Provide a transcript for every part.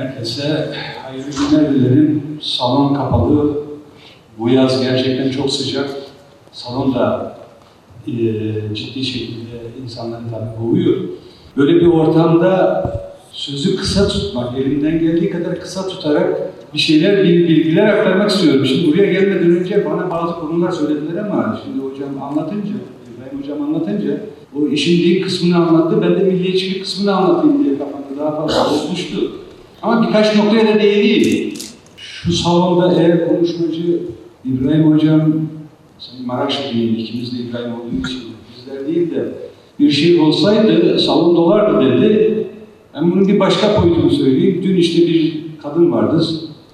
Herkese hayırlı günler dilerim. Salon kapalı. Bu yaz gerçekten çok sıcak. Salon da e, ciddi şekilde insanları tabii boğuyor. Böyle bir ortamda sözü kısa tutmak, elimden geldiği kadar kısa tutarak bir şeyler, bir bilgiler aktarmak istiyorum. Şimdi buraya gelmeden önce bana bazı konular söylediler ama şimdi hocam anlatınca, İbrahim hocam anlatınca o işin din kısmını anlattı, ben de milliyetçilik kısmını anlatayım diye kafamda daha fazla olmuştu. Ama birkaç noktaya da değineyim. Şu salonda eğer konuşmacı İbrahim hocam, Sayın Maraşlı değil, ikimiz de İbrahim olduğu için bizler değil de bir şey olsaydı salon dolardı dedi. Ben bunun bir başka boyutunu söyleyeyim. Dün işte bir kadın vardı,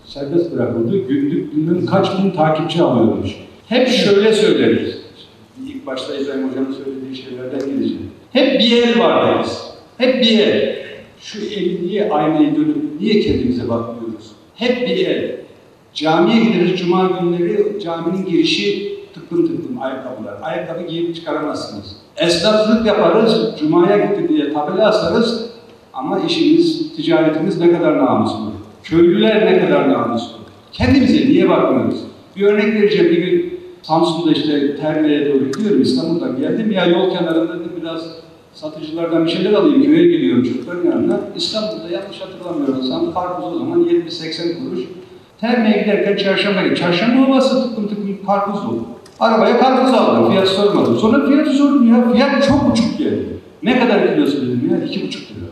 serbest bırakıldı. Günlük bilmem kaç bin takipçi alıyormuş. Hep şöyle söyleriz. İlk başta İbrahim Hocam'ın söylediği şeylerden gideceğim. Hep bir el var deriz. Hep bir el. Şu eli niye aynayı dönüp niye kendimize bakmıyoruz? Hep bir el. Camiye gideriz cuma günleri caminin girişi tıklım tıklım ayakkabılar. Ayakkabı giyip çıkaramazsınız. Esnaflık yaparız, cumaya gitti diye tabela asarız ama işimiz, ticaretimiz ne kadar namuslu. Köylüler ne kadar namuslu. Kendimize niye bakmıyoruz? Bir örnek vereceğim. Bir gün Samsun'da işte Terli'ye doğru gidiyorum. İstanbul'dan geldim. Ya yol kenarında biraz satıcılardan bir şeyler alayım. Köye gidiyorum çocukların yanına. İstanbul'da yanlış hatırlamıyorsam karpuz o zaman 70-80 kuruş. Terli'ye giderken çarşamba. Çarşamba havası tıklım tıklım karpuz oldu. Arabaya karpuz aldım. Fiyat sormadım. Sonra fiyatı sordum ya. Fiyat çok uçuk geldi. Ne kadar kilosu dedim ya? İki buçuk lira.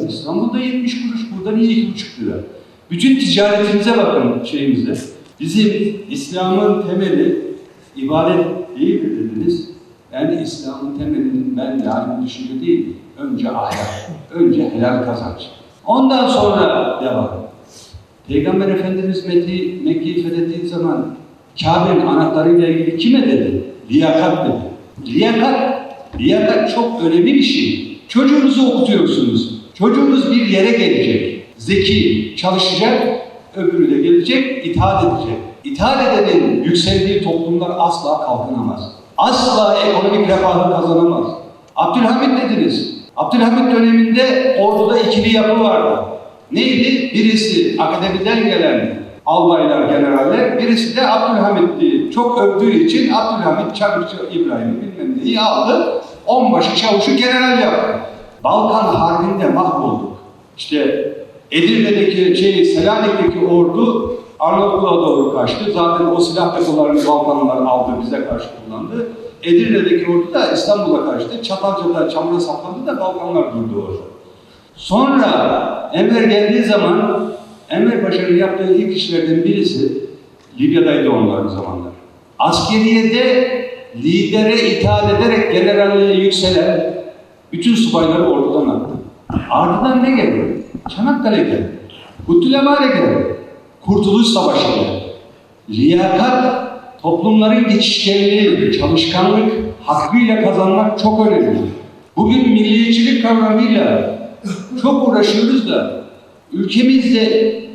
Ya İstanbul'da 70 kuruş. Burada niye iki buçuk lira? Bütün ticaretimize bakın şeyimize. Bizim İslam'ın temeli ibadet değildir dediniz. Yani İslam'ın temelinin ben aynı düşünce değil. Önce ahlak, önce helal kazanç. Ondan sonra devam. Peygamber Efendimiz Mekke'yi Mekke'yi fethettiği zaman Kabe'nin anahtarıyla ilgili kime dedi? Liyakat dedi. Liyakat, liyakat çok önemli bir şey. Çocuğunuzu okutuyorsunuz. Çocuğunuz bir yere gelecek. Zeki, çalışacak, öbürü de gelecek, itaat edecek. İtaat edenin yükseldiği toplumlar asla kalkınamaz. Asla ekonomik refahı kazanamaz. Abdülhamit dediniz. Abdülhamit döneminde orduda ikili yapı vardı. Neydi? Birisi akademiden gelen albaylar, generaller, birisi de Abdülhamit'i çok övdüğü için Abdülhamit Çavuşçu İbrahim'i bilmem neyi aldı. Onbaşı çavuşu general yaptı. Balkan Harbi'nde mahvolduk. İşte Edirne'deki şey, Selanik'teki ordu Arnavutluğa doğru kaçtı. Zaten o silah depolarını Balkanlar aldı, bize karşı kullandı. Edirne'deki ordu da İstanbul'a kaçtı. Çatalca'da çamura saplandı da Balkanlar durdu orada. Sonra Enver geldiği zaman Enver Paşa'nın yaptığı ilk işlerden birisi Libya'daydı onlar o zamanlar. Askeriyede lidere itaat ederek generalliğe yükselen bütün subayları ordudan attı. Ardından ne geldi? Çanakkale geldi. Kutlulemare geldi. Kurtuluş Savaşı geldi. Liyakat, toplumların geçişkenliği, çalışkanlık, hakkıyla kazanmak çok önemli. Bugün milliyetçilik kavramıyla çok uğraşıyoruz da ülkemizde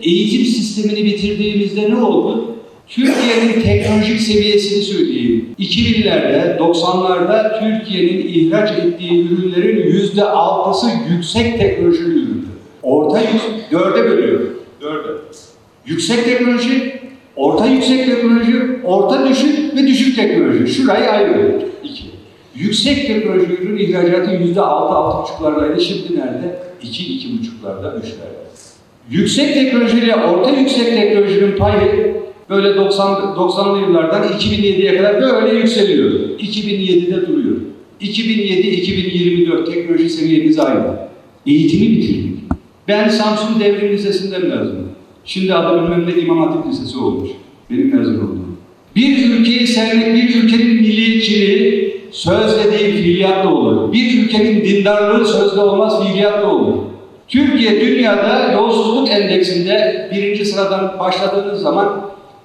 eğitim sistemini bitirdiğimizde ne oldu? Türkiye'nin teknolojik seviyesini söyleyeyim. 2000'lerde, 90'larda Türkiye'nin ihraç ettiği ürünlerin yüzde altısı yüksek teknolojili üründü. Orta yüksek, dörde bölüyor. Yüksek teknoloji, orta yüksek teknoloji, orta düşük ve düşük teknoloji. Şurayı ayırıyor. İki. Yüksek teknoloji ürün ihracatı yüzde altı, altı buçuklardaydı. Şimdi nerede? İki, iki buçuklarda, üçlerde. Yüksek teknolojiyle orta yüksek teknolojinin payı böyle 90 90'lı yıllardan 2007'ye kadar böyle yükseliyor. 2007'de duruyor. 2007-2024 teknoloji seviyemiz aynı. Eğitimi bitirdik. Ben Samsun Devrim Lisesi'nden mezunum. Şimdi adı bilmem ne İmam Hatip Lisesi olmuş. Benim mezun olduğum. Bir ülkeyi sevmek, bir ülkenin milliyetçiliği sözle değil fiiliyatla olur. Bir ülkenin dindarlığı sözle olmaz fiiliyatla olur. Türkiye dünyada yolsuzluk endeksinde birinci sıradan başladığınız zaman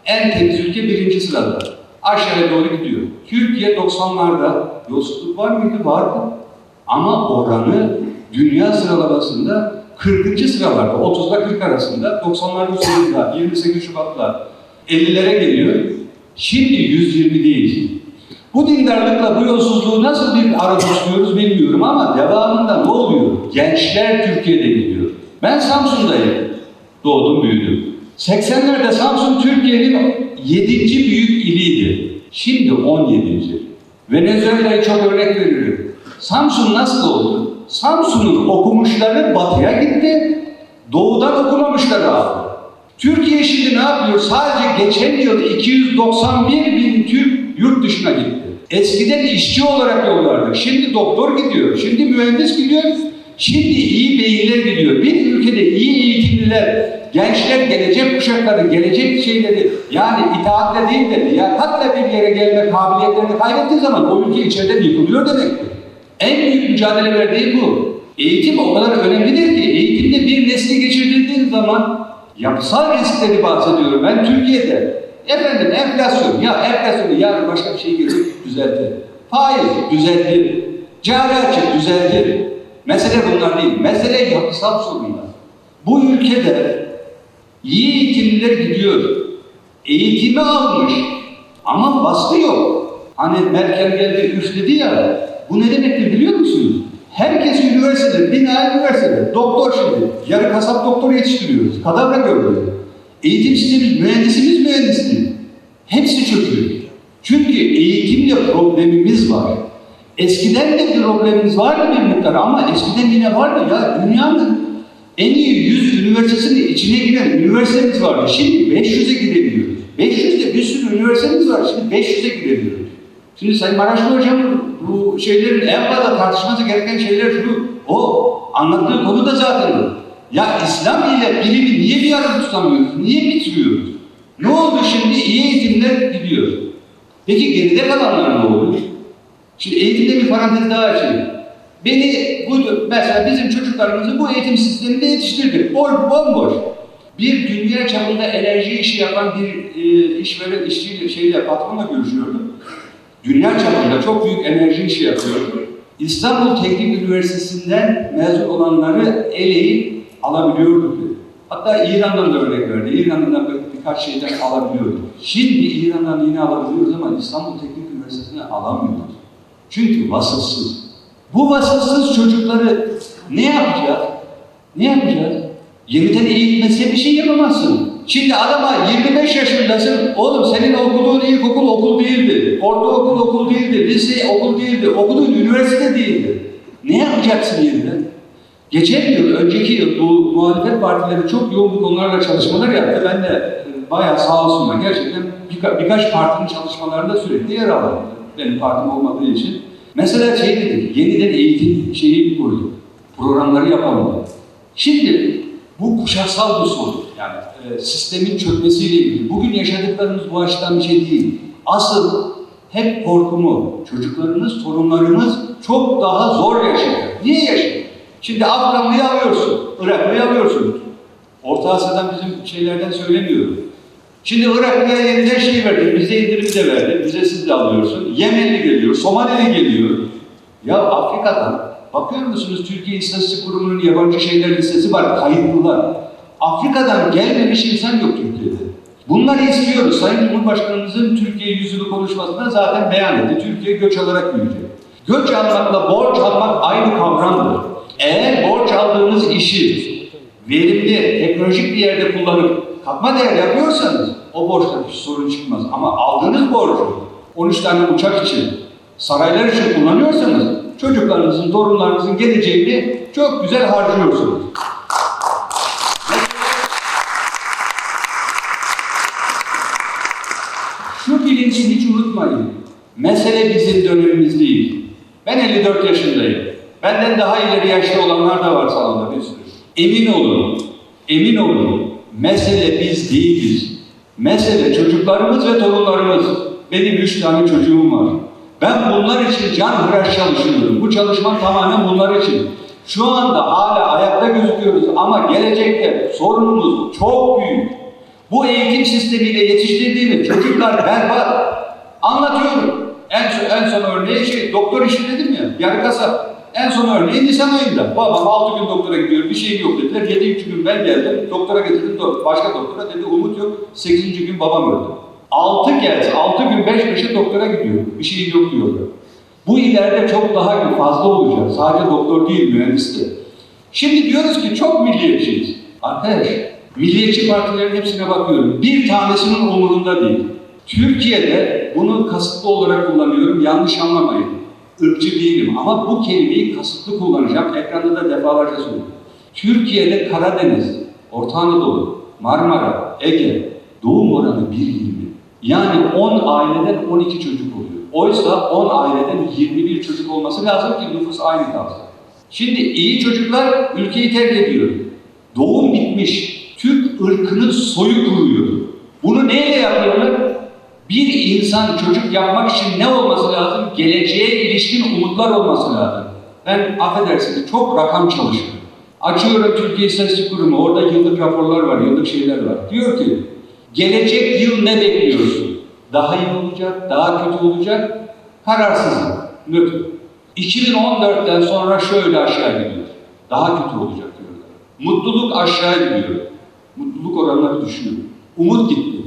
en temiz ülke birinci sırada. Aşağıya doğru gidiyor. Türkiye 90'larda yolsuzluk var mıydı? Vardı. Ama oranı dünya sıralamasında 40. sıralarda, 30'da 40 arasında, 90'ların sonunda 28 Şubat'la 50'lere geliyor. Şimdi 120 değil. Bu dindarlıkla bu yolsuzluğu nasıl bir arada tutuyoruz bilmiyorum ama devamında ne oluyor? Gençler Türkiye'de gidiyor. Ben Samsun'dayım. Doğdum, büyüdüm. 80'lerde Samsun Türkiye'nin 7. büyük iliydi. Şimdi 17. Venezuela'yı çok örnek veririm. Samsun nasıl oldu? Samsun'un okumuşları batıya gitti, doğudan okumamışları aldı. Türkiye şimdi ne yapıyor? Sadece geçen yıl 291 bin Türk yurt dışına gitti. Eskiden işçi olarak yollardık. Şimdi doktor gidiyor, şimdi mühendis gidiyor, şimdi iyi beyinler gidiyor. Bir ülkede iyi eğitimliler, gençler, gelecek kuşakları, gelecek şeyleri yani itaatle değil de liyakatla bir yere gelme kabiliyetlerini kaybettiği zaman o ülke içeriden yıkılıyor demektir. En büyük mücadele verdiği bu. Eğitim o kadar önemlidir ki eğitimde bir nesli geçirdiğiniz zaman yapısal riskleri bahsediyorum. Ben Türkiye'de efendim enflasyon ya enflasyonu yarın başka bir şey gelir düzeltir. Faiz düzeltir. Cari açık düzeltir. Mesele bunlar değil. Mesele yapısal sorunlar. Bu ülkede iyi eğitimliler gidiyor. Eğitimi almış ama baskı yok. Hani Merkel geldi üfledi ya. Bu ne demektir biliyor musunuz? Herkes üniversitede, bina üniversitede. Doktor şimdi. Yarı kasap doktor yetiştiriyoruz. Kadavra görüyoruz. Eğitim sistemimiz, mühendisimiz mühendis değil. Hepsi çöküyor. Çünkü eğitimle problemimiz var. Eskiden de problemimiz vardı bir miktar ama eskiden yine vardı ya dünyanın en iyi 100 üniversitesinin içine giren üniversitemiz vardı. Şimdi 500'e girebiliyoruz. 500'de bir sürü üniversitemiz var. Şimdi 500'e girebiliyoruz. Şimdi Sayın Maraşlı Hocam bu şeylerin en fazla tartışması gereken şeyler şu. O anlattığı konu da zaten bu. Ya İslam ile bilimi niye bir arada tutamıyoruz? Niye bitiriyoruz? Ne oldu şimdi? İyi eğitimler gidiyor. Peki geride kalanlar ne oluyor? Şimdi eğitimde bir parantez daha açayım. Beni bu mesela bizim çocuklarımızı bu eğitim sisteminde yetiştirdik. Bol bomboş. Bir dünya çapında enerji işi yapan bir e, işveren işçiyle şeyle patronla görüşüyordum. Dünya çapında çok büyük enerji işi yapıyordu. İstanbul Teknik Üniversitesi'nden mezun olanları eleği alabiliyorduk. dedi. Hatta İran'dan da örnek verdi. İran'dan bir- birkaç şeyden alabiliyorduk. Şimdi İran'dan yine alabiliyoruz ama İstanbul Teknik Üniversitesi'ne alamıyoruz. Çünkü vasıfsız. Bu vasıfsız çocukları ne yapacağız? Ne yapacağız? Yeniden eğitmesiye bir şey yapamazsın. Şimdi adama 25 yaşındasın, oğlum senin okuduğun ilkokul okul değildi, ortaokul okul değildi, lise okul değildi, okuduğun üniversite değildi. Ne yapacaksın yeniden? Geçen yıl, önceki yıl bu muhalefet partileri çok yoğun bu konularla çalışmalar yaptı. Ben de e, bayağı sağ olsunlar. Gerçekten birka- birkaç partinin çalışmalarında sürekli yer aldım. Benim partim olmadığı için. Mesela şey dedik, yeniden eğitim şeyi koyduk. Programları yapalım. dedik. Şimdi bu kuşaksal bir sorun. Yani e, sistemin çökmesiyle ilgili. Bugün yaşadıklarımız bu açıdan bir şey değil. Asıl hep korkumu, çocuklarımız, torunlarımız çok daha zor yaşayacak. Niye yaşayacak? Şimdi Afganlıyı alıyorsun, Iraklıyı alıyorsun. Orta Asya'dan bizim şeylerden söylemiyorum. Şimdi Iraklı'ya yeniden şey verdi, bize indirimi de verdi, bize siz de alıyorsun. Yemenli geliyor, Somalili geliyor. Ya Afrika'dan, bakıyor musunuz Türkiye İstatistik Kurumu'nun yabancı şeyler listesi var, kayıtlılar. Afrika'dan gelmemiş insan yok Türkiye'de. Bunları istiyoruz. Sayın Cumhurbaşkanımızın Türkiye yüzyılı konuşmasında zaten beyan etti. Türkiye göç alarak büyüyecek. Göç almakla borç almak aynı kavramdır. Eğer borç aldığınız işi verimli, teknolojik bir yerde kullanıp katma değer yapıyorsanız o borçta bir sorun çıkmaz. Ama aldığınız borcu 13 tane uçak için, saraylar için kullanıyorsanız çocuklarınızın, torunlarınızın geleceğini çok güzel harcıyorsunuz. Şu bilinci hiç unutmayın. Mesele bizim dönemimiz değil. Ben 54 yaşındayım. Benden daha ileri yaşta olanlar da var salonda bir sürü. Emin olun, emin olun. Mesele biz değiliz. Mesele çocuklarımız ve torunlarımız. Benim üç tane çocuğum var. Ben bunlar için can hıraş çalışıyorum. Bu çalışma tamamen bunlar için. Şu anda hala ayakta gözüküyoruz ama gelecekte sorunumuz çok büyük. Bu eğitim sistemiyle yetiştirdiğimiz çocuklar berbat. Anlatıyorum. En son, en son örneği şey, doktor işi dedim ya, yarı kasap. En son örneği Nisan ayında. Babam 6 gün doktora gidiyor, bir şey yok dediler. 7. gün ben geldim, doktora getirdim, başka doktora dedi umut yok. 8. gün babam öldü. 6 kez, 6 gün 5 peşe doktora gidiyor. Bir şey yok diyorlar. Bu ileride çok daha fazla olacak. Sadece doktor değil, mühendis de. Şimdi diyoruz ki çok milliyetçiyiz. Arkadaş, milliyetçi partilerin hepsine bakıyorum. Bir tanesinin umurunda değil. Türkiye'de bunu kasıtlı olarak kullanıyorum, yanlış anlamayın. Irkçı değilim ama bu kelimeyi kasıtlı kullanacağım. Ekranda da defalarca söylüyorum. Türkiye'de Karadeniz, Orta Anadolu, Marmara, Ege doğum oranı 1.20. Yani 10 aileden 12 çocuk oluyor. Oysa 10 aileden 21 çocuk olması lazım ki nüfus aynı kalsın. Şimdi iyi çocuklar ülkeyi terk ediyor. Doğum bitmiş. Türk ırkının soyu kuruyor. Bunu neyle yapıyorlar? Bir insan çocuk yapmak için ne olması lazım? Geleceğe ilişkin umutlar olması lazım. Ben affedersiniz çok rakam çalışıyorum. Açıyorum Türkiye İstatistik Kurumu, orada yıllık raporlar var, yıllık şeyler var. Diyor ki, gelecek yıl ne bekliyorsun? Daha iyi olacak, daha kötü olacak, kararsızım, nötr. 2014'ten sonra şöyle aşağı gidiyor. Daha kötü olacak diyorlar. Mutluluk aşağı gidiyor. Mutluluk oranları düşüyor. Umut gitti.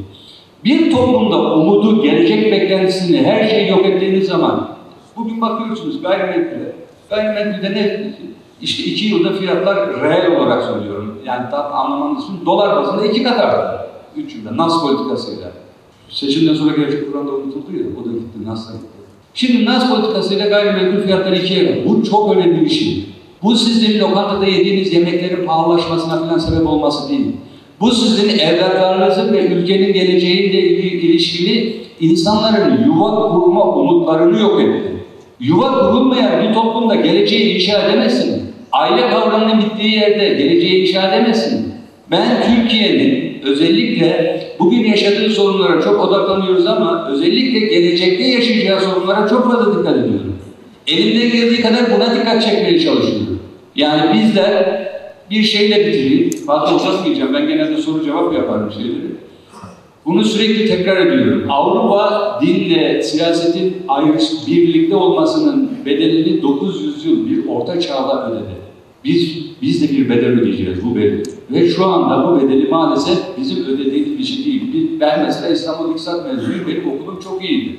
Bir toplumda umudu, gelecek beklentisini, her şeyi yok ettiğiniz zaman, bugün bakıyorsunuz gayrimenkule, gayrimenkulde ne? İşte iki yılda fiyatlar reel olarak söylüyorum. Yani tam anlamanız için dolar bazında iki kat arttı. Üç yılda NAS politikasıyla. Seçimden sonra gelecek kuranda unutuldu ya, o da gitti, NAS'a gitti. Şimdi NAS politikasıyla gayrimenkul fiyatları ikiye katladı. Bu çok önemli bir şey. Bu sizin lokantada yediğiniz yemeklerin pahalılaşmasına falan sebep olması değil. Bu sizin evlatlarınızın ve ülkenin geleceğiyle ilişkili insanların yuva kurma umutlarını yok etti. Yuva kurulmayan bir toplumda geleceği inşa edemezsin. Aile kavramının bittiği yerde geleceği inşa edemezsin. Ben Türkiye'nin özellikle bugün yaşadığı sorunlara çok odaklanıyoruz ama özellikle gelecekte yaşayacağı sorunlara çok fazla dikkat ediyorum. Elimden geldiği kadar buna dikkat çekmeye çalışıyorum. Yani bizler bir şeyle bitireyim. Fazla uzatmayacağım. Ben genelde soru cevap yaparım şeyleri. Bunu sürekli tekrar ediyorum. Avrupa dinle siyasetin ayrı birlikte olmasının bedelini 900 yıl bir orta çağda ödedi. Biz biz de bir bedel ödeyeceğiz bu bedeli. Ve şu anda bu bedeli maalesef bizim ödediğimiz bir şey değil. Ben mesela İstanbul İktisat mezunuyum. Benim okulum çok iyiydi.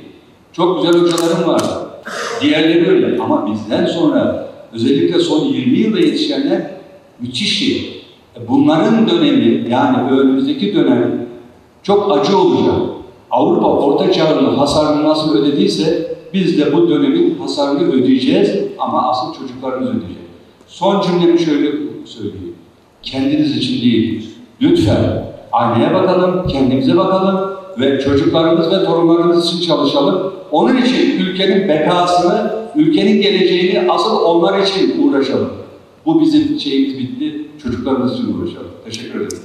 Çok güzel hocalarım vardı. Diğerleri öyle. Ama bizden sonra özellikle son 20 yılda yetişenler müthiş şey. Bunların dönemi yani önümüzdeki dönem çok acı olacak. Avrupa Orta Çağ'ın hasarını nasıl ödediyse biz de bu dönemin hasarını ödeyeceğiz ama asıl çocuklarımız ödeyecek. Son cümlemi şöyle söyleyeyim. Kendiniz için değil. Lütfen aynaya bakalım, kendimize bakalım ve çocuklarımız ve torunlarımız için çalışalım. Onun için ülkenin bekasını, ülkenin geleceğini asıl onlar için uğraşalım. Bu bizim şeyimiz bitti. Çocuklarımız için uğraşalım. Teşekkür ederim.